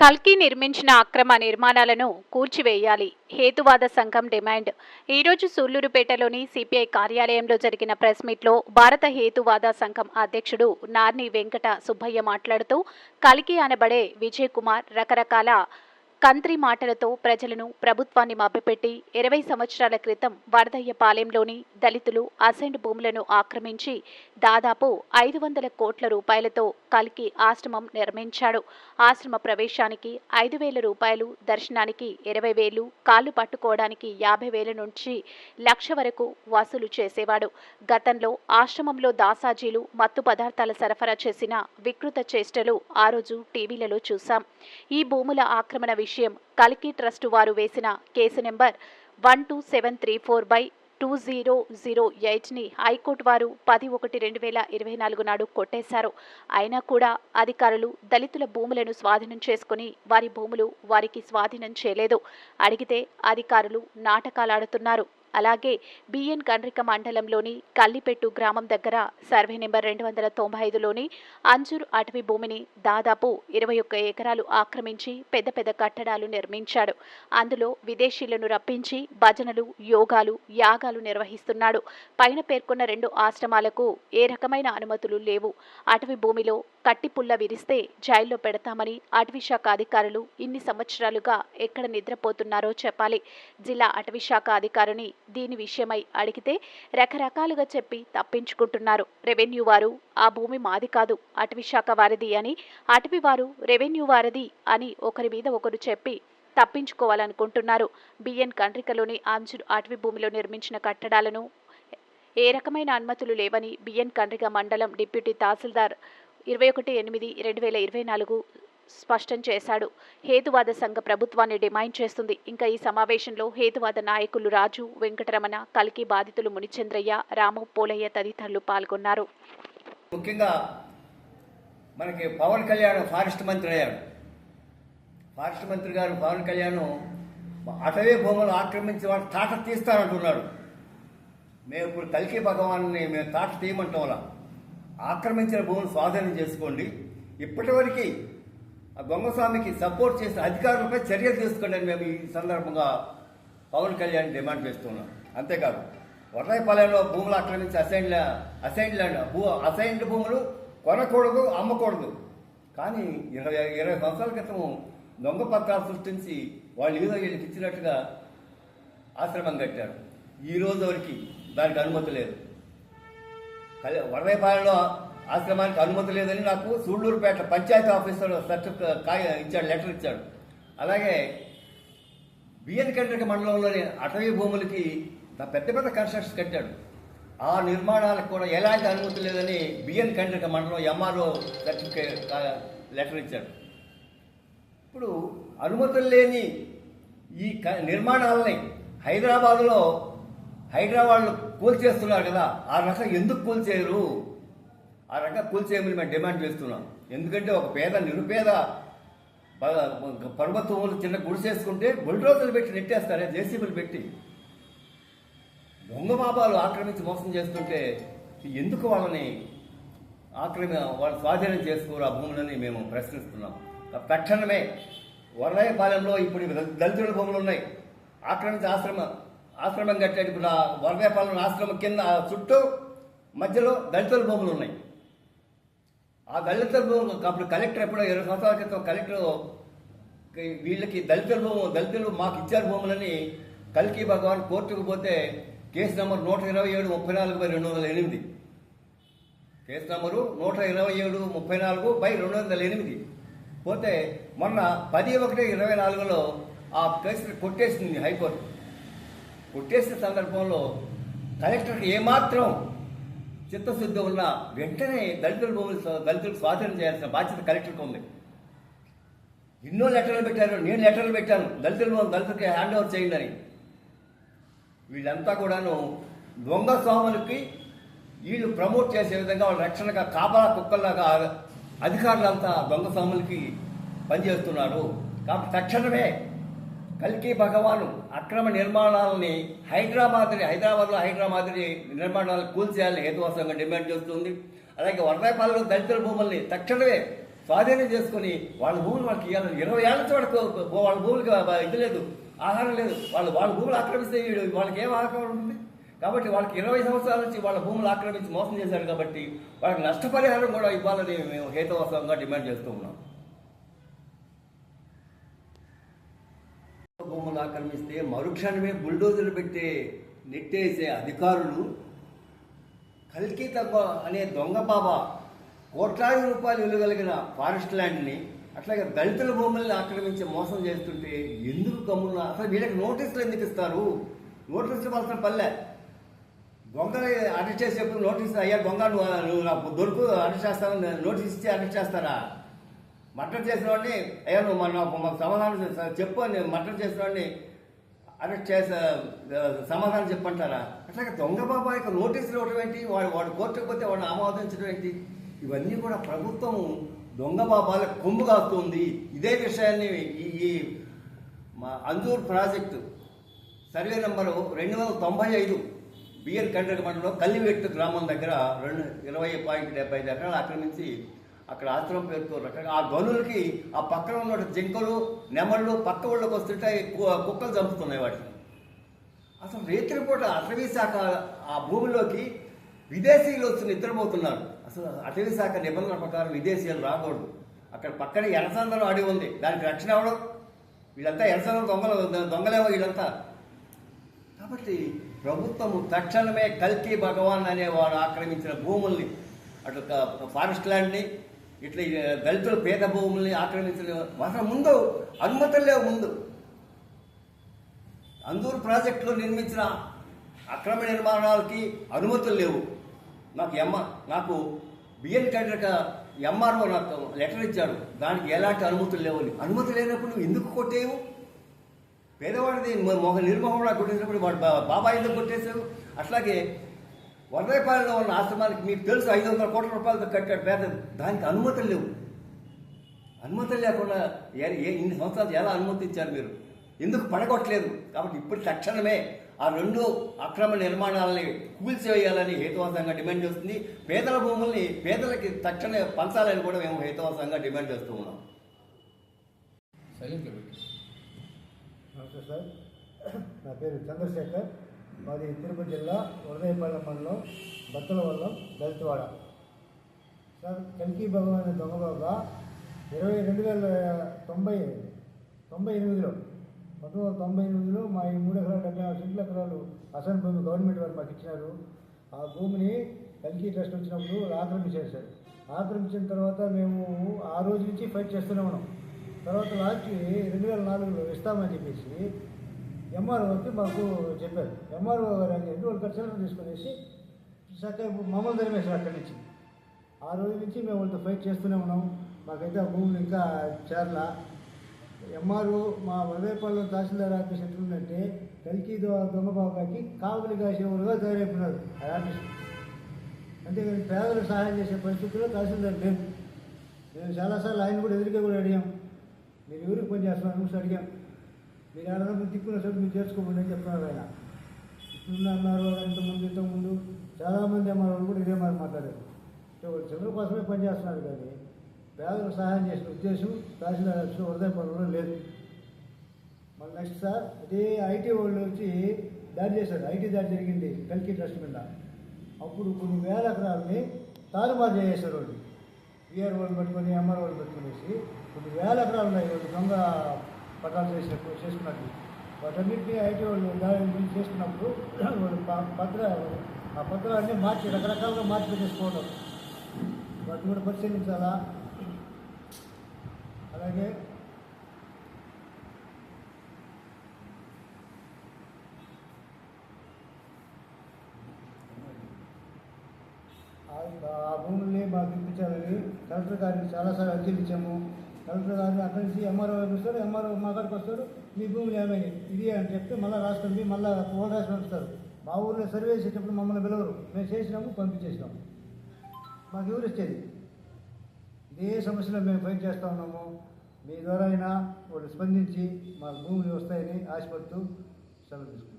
కల్కి నిర్మించిన అక్రమ నిర్మాణాలను కూల్చివేయాలి. హేతువాద సంఘం డిమాండ్. ఈరోజు సూళ్ళూరుపేటలోని సిపిఐ కార్యాలయంలో జరిగిన ప్రెస్ మీట్లో భారత హేతువాద సంఘం అధ్యక్షుడు నార్ని వెంకట సుబ్బయ్య మాట్లాడుతూ కల్కి అనబడే విజయ్ కుమార్ రకరకాల కంత్రి మాటలతో ప్రజలను ప్రభుత్వాన్ని మభ్యపెట్టి ఇరవై సంవత్సరాల క్రితం వరదయ్యపాలెంలోని దళితులు అసెంట్ భూములను ఆక్రమించి దాదాపు ఐదు వందల కోట్ల రూపాయలతో కలికి ఆశ్రమం నిర్మించాడు. ఆశ్రమ ప్రవేశానికి ఐదు వేల రూపాయలు దర్శనానికి ఇరవై వేలు కాళ్ళు పట్టుకోవడానికి యాభై వేల నుంచి లక్ష వరకు వసూలు చేసేవాడు. గతంలో ఆశ్రమంలో దాసాజీలు మత్తు పదార్థాల సరఫరా చేసిన వికృత చేష్టలు ఆ రోజు టీవీలలో చూశాం. ఈ భూముల ఆక్రమణ విషయం విషయం కలికి ట్రస్టు వారు వేసిన case number one two seven three four by two zero zero ఎయిట్ని high court వారు పది ఒకటి రెండు వేల ఇరవై నాలుగు నాడు కొట్టేశారు. అయినా కూడా అధికారులు దళితుల భూములను స్వాధీనం చేసుకుని వారి భూములు వారికి స్వాధీనం చేయలేదు. అడిగితే అధికారులు నాటకాలాడుతున్నారు. అలాగే బిఎన్ కండ్రిక మండలంలోని కల్లిపెట్టు గ్రామం దగ్గర సర్వే నెంబర్ రెండు వందల తొంభై ఐదులోని అంజూరు అటవీ భూమిని దాదాపు ఇరవై ఒక్క ఎకరాలు ఆక్రమించి పెద్ద పెద్ద కట్టడాలు నిర్మించాడు. అందులో విదేశీయులను రప్పించి భజనలు యోగాలు యాగాలు నిర్వహిస్తున్నాడు. పైన పేర్కొన్న రెండు ఆశ్రమాలకు ఏ రకమైన అనుమతులు లేవు. అటవీ భూమిలో కట్టిపుల్ల విరిస్తే జైల్లో పెడతామని అటవీ శాఖ అధికారులు ఇన్ని సంవత్సరాలుగా ఎక్కడ నిద్రపోతున్నారో చెప్పాలి. జిల్లా అటవీ శాఖ అధికారిని దీని విషయమై అడిగితే రకరకాలుగా చెప్పి తప్పించుకుంటున్నారు. రెవెన్యూ వారు ఆ భూమి మాది కాదు అటవీ శాఖ వారిది అని. అటవీ వారు రెవెన్యూ వారిది అని ఒకరి మీద ఒకరు చెప్పి తప్పించుకోవాలనుకుంటున్నారు. బిఎన్ కండ్రికలోని అంజురు అటవీ భూమిలో నిర్మించిన కట్టడాలను ఏ రకమైన అనుమతులు లేవని బిఎన్ కండ్రిక మండలం డిప్యూటీ తహసీల్దార్ ఇరవై ఒకటి ఎనిమిది రెండు వేల ఇరవై నాలుగు స్పష్టం చేశాడు. హేతువాద సంఘ ప్రభుత్వాన్ని డిమాండ్ చేస్తుంది. ఇంకా ఈ సమావేశంలో హేతువాద నాయకులు రాజు వెంకటరమణ కల్కి బాధితులు మునిచంద్రయ్య రాము పోలయ్య తదితరులు పాల్గొన్నారు. ముఖ్యంగా మనకి పవన్ కళ్యాణ్ ఫారెస్ట్ మంత్రి అయ్యాడు. ఫారెస్ట్ మంత్రి గారు పవన్ కళ్యాణ్ అటవీ భూములు ఆక్రమించి వాడు తాట తీస్తానంటున్నాడు. మేము ఇప్పుడు కల్కి భగవాన్ని మేము తాట తీయమంటాం ఆక్రమించిన భూములు స్వాధీనం చేసుకోండి. ఇప్పటివరకు ఆ దొంగస్వామికి సపోర్ట్ చేసిన అధికారులపై చర్యలు తీసుకోండి అని మేము ఈ సందర్భంగా పవన్ కళ్యాణ్ డిమాండ్ చేస్తున్నాం. అంతేకాదు వడ్రాయిపాలెంలో భూములు ఆక్రమించి అసైన్ అసైన్ ల్యాండ్ భూ అసైన్డ్ భూములు కొనకూడదు అమ్మకూడదు. కానీ ఇరవై ఇరవై సంవత్సరాల క్రితం దొంగ పత్రాలు సృష్టించి వాళ్ళు ఏదో వీళ్ళకి ఇచ్చినట్టుగా ఆశ్రమం కట్టారు. ఈ రోజు వరకు దానికి అనుమతి లేదు. కళ్యా- వరదైపాలెంలో ఆశ్రమానికి అనుమతి లేదని నాకు సూళ్ళూరుపేట పంచాయతీ ఆఫీసర్ సర్టిఫికేట్ ఇచ్చాడు లెటర్ ఇచ్చాడు. అలాగే బిఎన్ కండ్రిక మండలంలోని అటవీ భూములకి పెద్ద పెద్ద కన్స్ట్రక్షన్స్ కట్టాడు. ఆ నిర్మాణాలకు కూడా ఎలాంటి అనుమతి లేదని బిఎన్ కండ్రిక మండలం ఎంఆర్ఓ సర్టిఫికేట్ లెటర్ ఇచ్చాడు. ఇప్పుడు అనుమతులు లేని ఈ క- నిర్మాణాలని హైదరాబాదులో హైదరాబాద్లో కూల్చేస్తున్నారు కదా ఆ రకం ఎందుకు కూల్చేయరు? ఆ రకంగా కూల్చేయమని మేము డిమాండ్ చేస్తున్నాం. ఎందుకంటే ఒక పేద నిరుపేద ప- పర్వతములు చిన్న గుడిసేసుకుంటే బుల్డోజర్లు పెట్టి నెట్టేస్తారే జేసీబీలు పెట్టి. దొంగ బాబాలు ఆక్రమించి మోసం చేస్తుంటే ఎందుకు వాళ్ళని ఆక్రమి వాళ్ళు స్వాధీనం చేసుకోరు ఆ భూములని మేము ప్రశ్నిస్తున్నాం. తక్షణమే వరదయపాలెంలో ఇప్పుడు దళితుల భూములు ఉన్నాయి. ఆక్రమించి ఆశ్రమ ఆశ్రమం కట్టేటప్పుడు ఇప్పుడు వరదయపాలెం ఆశ్రమం కింద చుట్టూ మధ్యలో దళితుల భూములు ఉన్నాయి. ఆ దళితుల అప్పుడు కలెక్టర్ ఎప్పుడో ఇరవై సంవత్సరాల క్రితం కలెక్టర్ వీళ్ళకి దళితుల భూము దళితులు మాకు ఇచ్చారు భూములని కల్కి భగవాన్ కోర్టుకు పోతే కేసు నెంబర్ నూట ఇరవై ఏడు ముప్పై నాలుగు బై రెండు వందల ఎనిమిది. కేసు నెంబరు నూట ఇరవై ఏడు ముప్పై నాలుగు బై రెండు వందల ఎనిమిది. పోతే మొన్న పది ఒకటి ఇరవై నాలుగులో ఆ కేసు కొట్టేసింది హైకోర్టు. కొట్టేసిన సందర్భంలో కలెక్టర్కి ఏమాత్రం చిత్తశుద్ధి ఉన్న వెంటనే దళితుల భూములు దళితులు స్వాధీనం చేయాల్సిన బాధ్యత కలెక్టర్కి ఉంది. ఎన్నో లెటర్లు పెట్టారు నేను లెటర్లు పెట్టాను. దళితుల భూములు దళితులకి హ్యాండ్ ఓవర్ చేయండి అని వీళ్ళంతా కూడాను దొంగ స్వాములకి వీళ్ళు ప్రమోట్ చేసే విధంగా వాళ్ళ రక్షణగా కాపలా కుక్కల్లాగా అధికారులంతా దొంగ స్వాములకి పనిచేస్తున్నారు. కాబట్టి తక్షణమే కల్కి భగవాను అక్రమ నిర్మాణాలని హైదరాబాద్ హైదరాబాద్లో హైదరాబాద్ నిర్మాణాలు కూల్చేయాలని హేతువాసంగా డిమాండ్ చేస్తుంది. అలాగే వరదాయపాలెంలో దళితుల భూముల్ని తక్షణమే స్వాధీనం చేసుకొని వాళ్ళ భూములు వాళ్ళకి ఇవ్వాలని ఇరవై ఏళ్ళ నుంచి వాళ్ళ భూములకి ఇది లేదు ఆహారం లేదు. వాళ్ళు వాళ్ళ భూములు ఆక్రమిస్తే వాళ్ళకి ఏం ఆహారం ఉంటుంది? కాబట్టి వాళ్ళకి ఇరవై సంవత్సరాల నుంచి వాళ్ళ భూములు ఆక్రమించి మోసం చేశారు కాబట్టి వాళ్ళకి నష్టపరిహారం కూడా ఇవ్వాలని మేము హేతువాసంగా డిమాండ్ చేస్తూ ఉన్నాం. భూములు ఆక్రమిస్తే మరుక్షణమే బుల్డోజర్లు పెట్టే నెట్టేసే అధికారులు కల్కి తప్ప అనే దొంగ బాబా కోట్లాది రూపాయలు ఇవ్వగలిగిన ఫారెస్ట్ ల్యాండ్ని అట్లాగే దళితుల భూముల్ని ఆక్రమించి మోసం చేస్తుంటే ఎందుకు గమ్మున? అసలు వీళ్ళకి నోటీసులు ఎందుకు ఇస్తారు? నోటీసులు ఇవ్వాల్సిన పల్లె. దొంగని అరెస్ట్ చేసేప్పుడు నోటీస్ అయ్యా దొంగ నువ్వు నువ్వు నాకు దొరుకు అరెస్ట్ చేస్తాను నోటీస్ ఇచ్చి అరెస్ట్ చేస్తారా? మర్డర్ చేసిన వాడిని అయ్యా నువ్వు మన మాకు సమాధానం చెప్పు అని మర్డర్ చేసిన వాడిని అరెస్ట్ చేసే సమాధానం చెప్పంటారా? అట్లాగే దొంగ యొక్క నోటీసులు ఇవ్వడం ఏంటి? వాడు వాడు కోర్టుకు పోతే వాడిని ఆమోదించడం ఏంటి? ఇవన్నీ కూడా ప్రభుత్వం దొంగ బాబాల కొమ్ము కాస్తుంది. ఇదే విషయాన్ని ఈ మా అంజూర్ ప్రాజెక్టు సర్వే నెంబరు రెండు వందల తొంభై ఐదు బిఎన్ కండ్రగ మండలంలో కల్లివెట్టు గ్రామం దగ్గర రెండు ఇరవై పాయింట్ డెబ్బై ఐదు ఎకరాలు ఆక్రమించి అక్కడ ఆశ్రమం పేరుతో రకంగా ఆ గనులకి ఆ పక్కన ఉన్న జింకలు నెమళ్ళు పక్క ఊళ్ళకి వస్తుంటే కు- కుక్కలు చంపుతున్నాయి వాటిని. అసలు రేత్రిపూట అటవీ శాఖ ఆ భూమిలోకి విదేశీయులు వచ్చి నిద్రపోతున్నారు. అసలు అటవీ శాఖ నిబంధనల ప్రకారం విదేశీయులు రాకూడదు. అక్కడ పక్కన ఎరసందరం అడవి ఉంది. దానికి రక్షణ అవ్వడం వీళ్ళంతా ఎరసందరం దొంగలు దొంగలేవో వీళ్ళంతా. కాబట్టి ప్రభుత్వము తక్షణమే కల్కి భగవాన్ అనేవాడు ఆక్రమించిన భూముల్ని అటు ఫారెస్ట్ ల్యాండ్ని ఇట్లా దళితులు పేద భూముల్ని ఆక్రమించలేవు అసలు ముందు అనుమతులు లేవు ముందు. అందూరు ప్రాజెక్టులో నిర్మించిన అక్రమ నిర్మాణాలకి అనుమతులు లేవు. నాకు ఎమ్మ నాకు బిఎన్ కండ్రక ఎంఆర్ఓ నాకు లెటర్ ఇచ్చాడు దానికి ఎలాంటి అనుమతులు లేవని అనుమతి లేనప్పుడు నువ్వు ఎందుకు కొట్టేవు? పేదవాడిది మొహ మొగ కొట్టేసినప్పుడు వాడు బా- బాబాయ్ ఎందుకు కొట్టేశావు. అట్లాగే వరదపాలెంలో ఉన్న ఆశ్రమానికి మీకు తెలుసు ఐదు వందల కోట్ల రూపాయలతో కట్టాడు పేద. దానికి అనుమతులు లేవు. అనుమతులు లేకుండా ఇన్ని సంవత్సరాలు ఎలా అనుమతి ఇచ్చారు మీరు? ఎందుకు పడగొట్టలేదు? కాబట్టి ఇప్పుడు తక్షణమే ఆ రెండు అక్రమ నిర్మాణాలని కూల్చివేయాలని హేతువాసంగా డిమాండ్ చేస్తుంది. పేదల భూముల్ని పేదలకి తక్షణమే పంచాలని కూడా మేము హేతువాసంగా డిమాండ్ చేస్తూ ఉన్నాం. నమస్తే సార్. నా పేరు చంద్రశేఖర్. మాది తిరుపతి జిల్లా ఉదయపాలెం మండలం బత్తలవల్లం దళితవాడ సార్ కల్కి భగవాన్ దొంగలోగా ఇరవై రెండు వేల తొంభై తొంభై ఎనిమిదిలో పంతొమ్మిది వందల తొంభై ఎనిమిదిలో మా ఈ మూడు ఎకరాలు డెబ్బై నాలుగు సెంట్ల ఎకరాలు అసలు భూమి గవర్నమెంట్ వారు మాకు ఇచ్చినారు. ఆ భూమిని కల్కి ట్రస్ట్ వచ్చినప్పుడు ఆక్రమించారు సార్ ఆక్రమించిన తర్వాత మేము ఆ రోజు నుంచి ఫైట్ చేస్తూనే ఉన్నాం. తర్వాత లాస్ట్కి రెండు వేల నాలుగులో ఇస్తామని చెప్పేసి ఎంఆర్ఓ వచ్చి మాకు చెప్పారు. ఎంఆర్ఓ గారు అని చెప్పి వాళ్ళు ఖర్చులు తీసుకునేసి చక్కగా మమ్మల్ని తరిమేశారు అక్కడి నుంచి. ఆ రోజు నుంచి మేము వాళ్ళతో ఫైట్ చేస్తూనే ఉన్నాం. మాకైతే ఆ భూములు ఇంకా చేరలా. ఎంఆర్ఓ మా వదయపల్లి తహసీల్దార్ ఆఫీస్ ఎట్లుందంటే కలికి దొ- దొంగ కావలి కాసేవారుగా తయారైపోయినారు ఆ ఆఫీస్. అంతేకాని పేదలకు సహాయం చేసే పరిస్థితుల్లో తహసీల్దార్ లేదు మేము చాలాసార్లు ఆయన కూడా ఎదురుగా కూడా అడిగాం. మీరు ఎవరికి పని చేస్తున్నారు చూసి అడిగాం. మీరు ఆడదాం తిప్పుకున్న చోటు మీరు చేర్చుకోమని చెప్తున్నారు ఆయన. ఇప్పుడున్న అన్నారు ఇంతకుముందు ఇంతకుముందు చాలామంది అమ్మారు కూడా ఇదే మాట మాట్లాడారు. సో వాళ్ళు కోసమే పని చేస్తున్నారు కానీ పేదలకు సహాయం చేసిన ఉద్దేశం తహసీల్దార్ ఆఫీస్లో హృదయ పనులు లేదు. మళ్ళీ నెక్స్ట్ సార్ అదే ఐటీ వాళ్ళు వచ్చి దాడి చేశారు. ఐటీ దాడి జరిగింది కల్కి ట్రస్ట్ మీద. అప్పుడు కొన్ని వేల ఎకరాలని తారుమారు చేసేసారు వాళ్ళు. విఆర్ వాళ్ళు పెట్టుకొని ఎంఆర్ వాళ్ళు పెట్టుకునేసి కొన్ని వేల ఎకరాలు ఉన్నాయి. దొంగ పట్టాలు చేసినప్పుడు చేసుకున్నట్టు వాటన్నింటినీ ఐటీ వాళ్ళు దాని చేసుకున్నప్పుడు పత్ర ఆ పత్రాలన్నీ మార్చి రకరకాలుగా మార్చి పెట్టేసుకోవడం. వాటిని కూడా పరిశీలించాలా? అలాగే ఆ- ఆ భూముల్ని మాకు ఇప్పించాలని కలెక్టర్ గారికి చాలాసార్లు అర్జీలు ఇచ్చాము కలెక్టర్ గారిని అక్కడి నుంచి ఎంఆర్ఓ వస్తారు ఎంఆర్ఓ మా కాడికి మీ భూములు ఏమైనాయి ఇది అని చెప్తే మళ్ళీ రాస్తుంది మళ్ళీ ఓన్ రాసి పంపిస్తారు. మా ఊర్లో సర్వే చేసేటప్పుడు మమ్మల్ని పిలవరు. మేము చేసినాము పంపించేసినాము. మాకు ఎవరు ఇచ్చేది? ఇదే సమస్యలో మేము ఫైట్ చేస్తూ ఉన్నాము. మీ ద్వారా అయినా వాళ్ళు స్పందించి మాకు భూములు వస్తాయని ఆశపడుతూ సెలవు తీసుకుంటాం